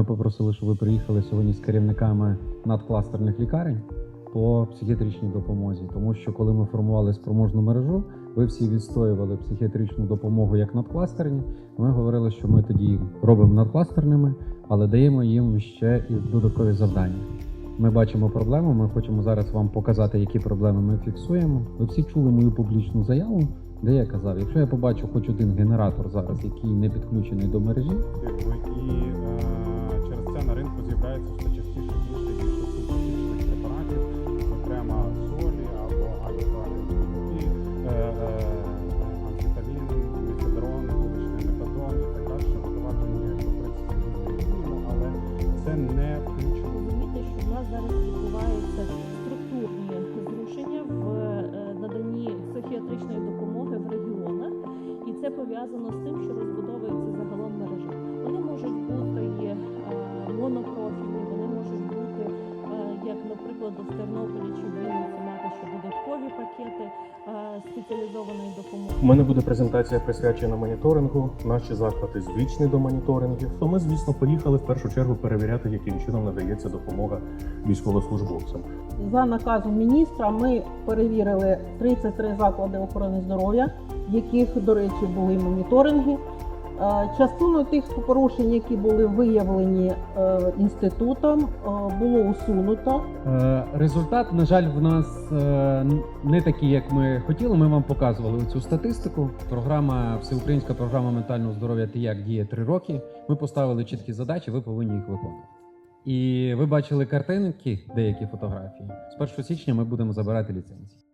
Ми попросили, щоб ви приїхали сьогодні з керівниками надкластерних лікарень по психіатричній допомозі, тому що коли ми формували спроможну мережу, ви всі відстоювали психіатричну допомогу як надкластерні. Ми говорили, що ми тоді робимо надкластерними, але даємо їм ще і додаткові завдання. Ми бачимо проблему. Ми хочемо зараз вам показати, які проблеми ми фіксуємо. Ви всі чули мою публічну заяву, де я казав, якщо я побачу хоч один генератор зараз, який не підключений до мережі, Якби, і е, це на ринку з'являється все частіше більше і більше субтопічних препаратів, зокрема солі або альфа-і, е, амфетамін, мефедрон, вуличний метадон і так далі, впроваджені в принципі різні але це не включено. Розуміти, що в нас зараз відбуваються структурні зрушення в е, наданні психіатричної допомоги в регіонах, і це пов'язано з тим, що як, наприклад, в Тернополі чи в Вінниці мати ще додаткові пакети е, спеціалізованої допомоги. У мене буде презентація присвячена моніторингу. Наші захвати звичні до моніторингів. То ми, звісно, поїхали в першу чергу перевіряти, яким чином надається допомога військовослужбовцям. За наказом міністра ми перевірили 33 заклади охорони здоров'я, в яких, до речі, були моніторинги. Е, Частину тих порушень, які були виявлені е, інститутом, е, було усунуто. Результат, на жаль, в нас не такий, як ми хотіли. Ми вам показували цю статистику. Програма, всеукраїнська програма ментального здоров'я «Тіяк» діє три роки. Ми поставили чіткі задачі, ви повинні їх виконувати. І ви бачили картинки, деякі фотографії. З 1 січня ми будемо забирати ліцензії.